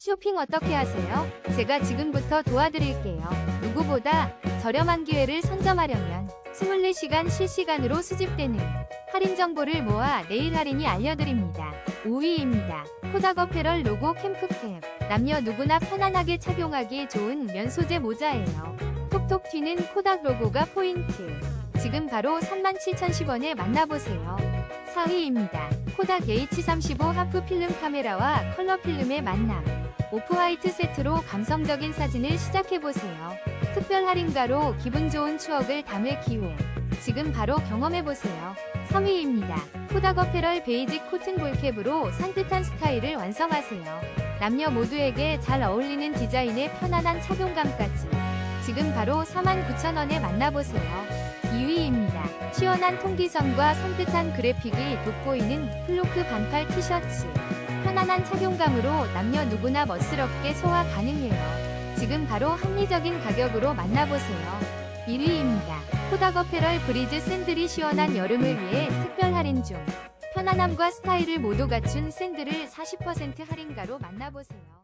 쇼핑 어떻게 하세요? 제가 지금부터 도와드릴게요. 누구보다 저렴한 기회를 선점하려면 24시간 실시간으로 수집되는 할인 정보를 모아 내일 할인이 알려드립니다. 5위입니다. 코닥 어페럴 로고 캠프캡. 남녀 누구나 편안하게 착용하기 좋은 면 소재 모자예요. 톡톡 튀는 코닥 로고가 포인트. 지금 바로 37,010원에 만나보세요. 4위입니다. 코닥 H35 하프 필름 카메라와 컬러 필름의 만남. 오프화이트 세트로 감성적인 사진을 시작해보세요. 특별 할인가로 기분 좋은 추억을 담을 기회. 지금 바로 경험해보세요. 3위입니다. 코닥 어페럴 베이직 코튼 볼캡으로 산뜻한 스타일을 완성하세요. 남녀 모두에게 잘 어울리는 디자인의 편안한 착용감까지. 지금 바로 49,000원에 만나보세요. 2위입니다. 시원한 통기성과 산뜻한 그래픽이 돋보이는 플로크 반팔 티셔츠. 편안한 착용감으로 남녀 누구나 멋스럽게 소화 가능해요. 지금 바로 합리적인 가격으로 만나보세요. 1위입니다. 코닥 어페럴 브리즈 샌들이 시원한 여름을 위해 특별 할인 중. 편안함과 스타일을 모두 갖춘 샌들을 40% 할인가로 만나보세요.